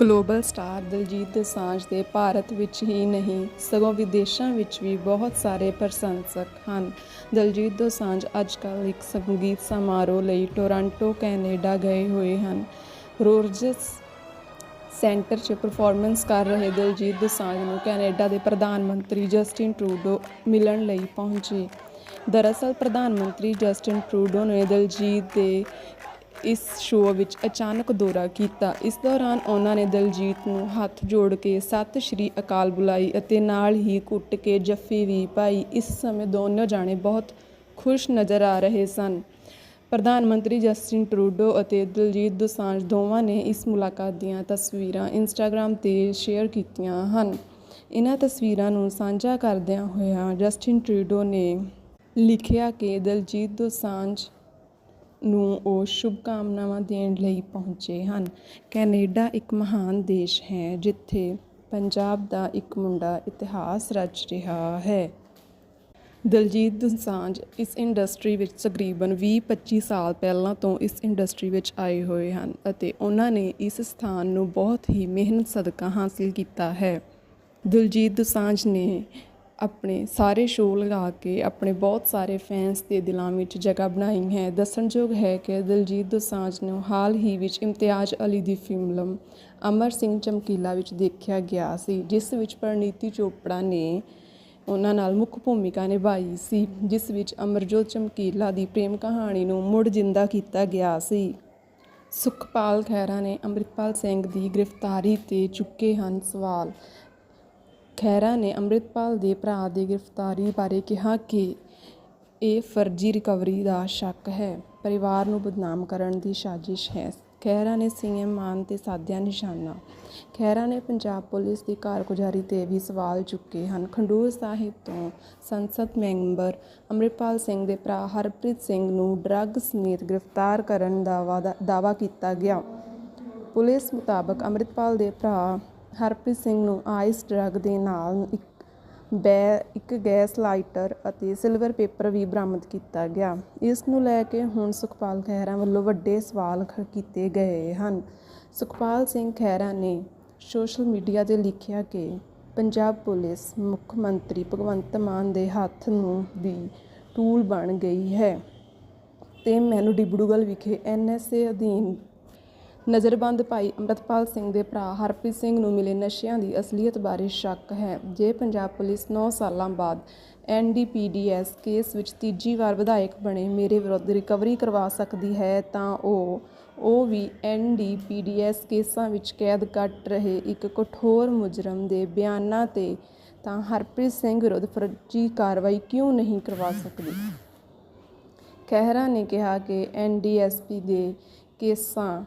Global star Diljit Dosanjh ਦੇ ਭਾਰਤ ਵਿੱਚ ਹੀ ਨਹੀਂ, ਸਗੋਂ ਵਿਦੇਸ਼ਾਂ ਵਿੱਚ ਵੀ ਬਹੁਤ ਸਾਰੇ ਪ੍ਰਸ਼ੰਸਕ ਹਨ। ਦਿਲਜੀਤ ਦੋਸਾਂਝ ਅੱਜਕੱਲ੍ਹ ਇੱਕ ਸੰਗੀਤ ਸਮਾਰੋਹ ਲਈ ਟੋਰਾਂਟੋ, ਕੈਨੇਡਾ ਗਏ ਹੋਏ ਹਨ। ਰੋਰਜਸ ਸੈਂਟਰ 'ਚ ਪਰਫਾਰਮੈਂਸ ਕਰ ਰਹੇ ਦਿਲਜੀਤ ਦੋਸਾਂਝ ਨੂੰ ਕੈਨੇਡਾ ਦੇ ਪ੍ਰਧਾਨ ਮੰਤਰੀ ਜਸਟਿਨ ਟਰੂਡੋ ਮਿਲਣ ਲਈ ਪਹੁੰਚੇ। ਦਰਅਸਲ, ਪ੍ਰਧਾਨ ਮੰਤਰੀ ਜਸਟਿਨ ਟਰੂਡੋ ਨੇ ਦਿਲਜੀਤ ਦੇ ਇਸ ਸ਼ੋਅ ਵਿੱਚ ਅਚਾਨਕ ਦੌਰਾ ਕੀਤਾ। ਇਸ ਦੌਰਾਨ ਉਹਨਾਂ ਨੇ ਦਲਜੀਤ ਨੂੰ ਹੱਥ ਜੋੜ ਕੇ ਸਤਿ ਸ਼੍ਰੀ ਅਕਾਲ ਬੁਲਾਈ ਅਤੇ ਨਾਲ ਹੀ ਕੁੱਟ ਕੇ ਜੱਫੀ ਵੀ ਪਾਈ। ਇਸ ਸਮੇਂ ਦੋਨੋਂ ਜਾਣੇ ਬਹੁਤ ਖੁਸ਼ ਨਜ਼ਰ ਆ ਰਹੇ ਸਨ। ਪ੍ਰਧਾਨ ਮੰਤਰੀ ਜਸਟਿਨ ਟਰੂਡੋ ਅਤੇ ਦਲਜੀਤ ਦੋਸਾਂਝ ਦੋਵਾਂ ਨੇ ਇਸ ਮੁਲਾਕਾਤ ਦੀਆਂ ਤਸਵੀਰਾਂ ਇੰਸਟਾਗ੍ਰam ਤੇ ਸ਼ੇਅਰ ਕੀਤੀਆਂ ਹਨ। ਇਹਨਾਂ ਤਸਵੀਰਾਂ ਨੂੰ ਸਾਂਝਾ ਕਰਦਿਆਂ ਹੋਇਆਂ ਜਸਟਿਨ ਟਰੂਡੋ ਨੇ ਲਿਖਿਆ ਕਿ ਦਲਜੀਤ ਦੋਸਾਂਝ ਨੂੰ ਉਹ ਸ਼ੁਭਕਾਮਨਾਵਾਂ ਦੇਣ ਲਈ ਪਹੁੰਚੇ ਹਨ। ਕੈਨੇਡਾ ਇੱਕ ਮਹਾਨ ਦੇਸ਼ ਹੈ, ਜਿੱਥੇ ਪੰਜਾਬ ਦਾ ਇੱਕ ਮੁੰਡਾ ਇਤਿਹਾਸ ਰਚ ਰਿਹਾ ਹੈ। ਦਿਲਜੀਤ ਦੋਸਾਂਝ ਇਸ ਇੰਡਸਟਰੀ ਵਿੱਚ ਤਕਰੀਬਨ 20-25 ਸਾਲ ਪਹਿਲਾਂ ਤੋਂ ਇਸ ਇੰਡਸਟਰੀ ਵਿੱਚ ਆਏ ਹੋਏ ਹਨ ਅਤੇ ਉਹਨਾਂ ਨੇ ਇਸ ਸਥਾਨ ਨੂੰ ਬਹੁਤ ਹੀ ਮਿਹਨਤ ਸਦਕਾ ਹਾਸਿਲ ਕੀਤਾ ਹੈ। ਦਿਲਜੀਤ ਦੋਸਾਂਝ ਨੇ ਆਪਣੇ ਸਾਰੇ ਸ਼ੋਅ ਲਗਾ ਕੇ, ਆਪਣੇ ਬਹੁਤ ਸਾਰੇ ਫੈਨਸ ਦੇ ਦਿਲਾਂ ਵਿੱਚ ਜਗ੍ਹਾ ਬਣਾਈ ਹੈ। ਦੱਸਣਯੋਗ ਹੈ ਕਿ ਦਿਲਜੀਤ ਦੋਸਾਂਝ ਨੂੰ ਹਾਲ ਹੀ ਵਿੱਚ ਇਮਤਿਆਜ਼ ਅਲੀ ਦੀ ਫਿਲਮ ਅਮਰ ਸਿੰਘ ਚਮਕੀਲਾ ਵਿੱਚ ਦੇਖਿਆ ਗਿਆ ਸੀ, ਜਿਸ ਵਿੱਚ ਪਰਨੀਤੀ ਚੋਪੜਾ ਨੇ ਉਹਨਾਂ ਨਾਲ ਮੁੱਖ ਭੂਮਿਕਾ ਨਿਭਾਈ ਸੀ, ਜਿਸ ਵਿੱਚ ਅਮਰਜੋਤ ਚਮਕੀਲਾ ਦੀ ਪ੍ਰੇਮ ਕਹਾਣੀ ਨੂੰ ਮੁੜ ਜਿੰਦਾ ਕੀਤਾ ਗਿਆ ਸੀ। ਸੁਖਪਾਲ ਖਹਿਰਾ ਨੇ ਅੰਮ੍ਰਿਤਪਾਲ ਸਿੰਘ ਦੀ ਗ੍ਰਿਫਤਾਰੀ ਤੇ ਚੁੱਕੇ ਹਨ ਸਵਾਲ। ਖਹਿਰਾ ਨੇ ਅੰਮ੍ਰਿਤਪਾਲ ਦੇ ਭਰਾ ਦੀ ਗ੍ਰਿਫਤਾਰੀ ਬਾਰੇ ਕਿਹਾ ਕਿ ਇਹ ਫਰਜ਼ੀ ਰਿਕਵਰੀ ਦਾ ਸ਼ੱਕ ਹੈ। ਪਰਿਵਾਰ ਨੂੰ ਬਦਨਾਮ ਕਰਨ ਦੀ ਸਾਜ਼ਿਸ਼ ਹੈ। ਖਹਿਰਾ ਨੇ ਸੀਐਮ ਮਾਨ ਤੇ ਸਾਧਿਆ ਨਿਸ਼ਾਨਾ। ਖਹਿਰਾ ਨੇ ਪੰਜਾਬ ਪੁਲਿਸ ਦੀ ਕਾਰਗੁਜ਼ਾਰੀ ਤੇ ਵੀ ਸਵਾਲ ਚੁੱਕੇ ਹਨ। ਖੰਡੂਰ ਸਾਹਿਬ ਤੋਂ ਸੰਸਦ ਮੈਂਬਰ ਅੰਮ੍ਰਿਤਪਾਲ ਸਿੰਘ ਦੇ ਭਰਾ ਹਰਪ੍ਰੀਤ ਸਿੰਘ ਨੂੰ ਡਰੱਗ ਸਮੇਤ ਗ੍ਰਿਫਤਾਰ ਕਰਨ ਦਾ ਵਾਦਾ ਦਾਅਵਾ ਕੀਤਾ ਗਿਆ। ਪੁਲਿਸ ਮੁਤਾਬਕ ਅੰਮ੍ਰਿਤਪਾਲ ਦੇ ਭਰਾ ਹਰਪ੍ਰੀਤ ਸਿੰਘ ਨੂੰ ਆਈਸ ਡਰੱਗ ਦੇ ਨਾਲ ਇੱਕ ਬੈ, ਇੱਕ ਗੈਸ ਲਾਈਟਰ ਅਤੇ ਸਿਲਵਰ ਪੇਪਰ ਵੀ ਬਰਾਮਦ ਕੀਤਾ ਗਿਆ। ਇਸ ਨੂੰ ਲੈ ਕੇ ਹੁਣ ਸੁਖਪਾਲ ਖਹਿਰਾ ਵੱਲੋਂ ਵੱਡੇ ਸਵਾਲ ਖ- ਕੀਤੇ ਗਏ ਹਨ। ਸੁਖਪਾਲ ਸਿੰਘ ਖਹਿਰਾ ਨੇ ਸੋਸ਼ਲ ਮੀਡੀਆ ਤੇ ਲਿਖਿਆ ਕਿ ਪੰਜਾਬ ਪੁਲਿਸ ਮੁੱਖ ਮੰਤਰੀ ਭਗਵੰਤ ਮਾਨ ਦੇ ਹੱਥ ਨੂੰ ਵੀ ਟੂਲ ਬਣ ਗਈ ਹੈ ਤੇ ਮੈਨੂੰ ਡਿਬੜੂਗਲ ਵਿਖੇ ਐਨਐਸਏ ਅਧੀਨ ਨਜ਼ਰਬੰਦ ਭਾਈ ਅੰਮ੍ਰਿਤਪਾਲ ਸਿੰਘ ਦੇ ਭਰਾ ਹਰਪ੍ਰੀਤ ਸਿੰਘ ਨੂੰ ਮਿਲੇ ਨਸ਼ਿਆਂ ਦੀ ਅਸਲੀਅਤ ਬਾਰੇ ਸ਼ੱਕ ਹੈ। ਜੇ ਪੰਜਾਬ ਪੁਲਿਸ 9 ਸਾਲਾਂ ਬਾਅਦ ਐਨਡੀਪੀਡੀਐਸ ਕੇਸ ਵਿੱਚ ਤੀਜੀ ਵਾਰ ਵਿਧਾਇਕ ਬਣੇ, ਮੇਰੇ ਵਿਰੁੱਧ ਰਿਕਵਰੀ ਕਰਵਾ ਸਕਦੀ ਹੈ ਤਾਂ ਉਹ ਉਹ ਵੀ ਐਨਡੀਪੀਡੀਐਸ ਕੇਸਾਂ ਵਿੱਚ ਕੈਦ ਕੱਟ ਰਹੇ ਇੱਕ ਕਠੋਰ ਮੁਜਰਮ ਦੇ ਬਿਆਨਾਂ ਤੇ, ਤਾਂ ਹਰਪ੍ਰੀਤ ਸਿੰਘ ਵਿਰੁੱਧ ਫਰਜ਼ੀ ਕਾਰਵਾਈ ਕਿਉਂ ਨਹੀਂ ਕਰਵਾ ਸਕਦੀ? ਖਹਿਰਾ ਨੇ ਕਿਹਾ ਕਿ ਐਨਡੀਐਸਪੀ ਦੇ ਕੇਸਾਂ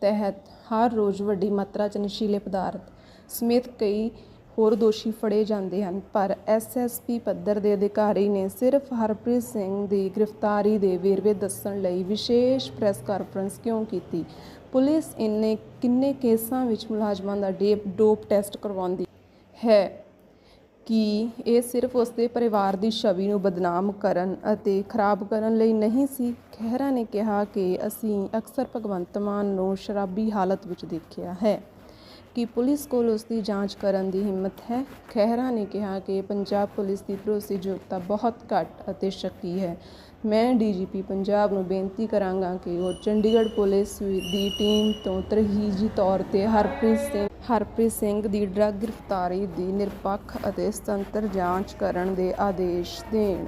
ਤਹਿਤ ਹਰ ਰੋਜ਼ ਵੱਡੀ ਮਾਤਰਾ 'ਚ ਨਸ਼ੀਲੇ ਪਦਾਰਥ ਸਮੇਤ ਕਈ ਹੋਰ ਦੋਸ਼ੀ ਫੜੇ ਜਾਂਦੇ ਹਨ, ਪਰ ਐਸਐਸਪੀ ਪੱਧਰ ਦੇ ਅਧਿਕਾਰੀ ਨੇ ਸਿਰਫ ਹਰਪ੍ਰੀਤ ਸਿੰਘ ਦੀ ਗ੍ਰਿਫਤਾਰੀ ਦੇ ਵੇਰਵੇ ਦੱਸਣ ਲਈ ਵਿਸ਼ੇਸ਼ ਪ੍ਰੈਸ ਕਾਨਫਰੰਸ ਕਿਉਂ ਕੀਤੀ? ਪੁਲਿਸ ਇੰਨੇ ਕਿੰਨੇ ਕੇਸਾਂ ਵਿੱਚ ਮੁਲਾਜ਼ਮਾਂ ਦਾ ਡੇਪ ਡੋਪ ਟੈਸਟ ਕਰਵਾਉਂਦੀ ਹੈ? ਕਿ ਇਹ ਸਿਰਫ ਉਸਦੇ ਪਰਿਵਾਰ ਦੀ ਛਵੀ ਨੂੰ ਬਦਨਾਮ ਕਰਨ ਅਤੇ ਖਰਾਬ ਕਰਨ ਲਈ ਨਹੀਂ ਸੀ। ਖਹਿਰਾ ਨੇ ਕਿਹਾ ਕਿ ਅਸੀਂ ਅਕਸਰ ਭਗਵੰਤ ਮਾਨ ਨੂੰ ਸ਼ਰਾਬੀ ਹਾਲਤ ਵਿੱਚ ਦੇਖਿਆ ਹੈ ਕਿ ਪੁਲਿਸ ਕੋਲ ਉਸ ਦੀ ਜਾਂਚ ਕਰਨ ਦੀ ਹਿੰਮਤ ਹੈ। ਖਹਿਰਾ ਨੇ ਕਿਹਾ ਕਿ ਪੰਜਾਬ ਪੁਲਿਸ ਦੀ ਭਰੋਸੇਯੋਗਤਾ ਬਹੁਤ ਘੱਟ ਅਤੇ ਸ਼ੱਕੀ ਹੈ। ਮੈਂ ਡੀਜੀਪੀ ਪੰਜਾਬ ਨੂੰ ਬੇਨਤੀ ਕਰਾਂਗਾ ਕਿ ਉਹ ਚੰਡੀਗੜ੍ਹ ਪੁਲਿਸ ਦੀ ਟੀਮ ਤੋਂ ਤਰਹੀਜੀ ਤੌਰ ਤੇ ਹਰਪ੍ਰੀਤ ਸਿੰਘ ਹਰਪ੍ਰੀਤ ਸਿੰਘ ਦੀ ਡਰੱਗ ਗ੍ਰਿਫਤਾਰੀ ਦੀ ਨਿਰਪੱਖ ਅਤੇ ਸੁਤੰਤਰ ਜਾਂਚ ਕਰਨ ਦੇ ਆਦੇਸ਼ ਦੇਣ।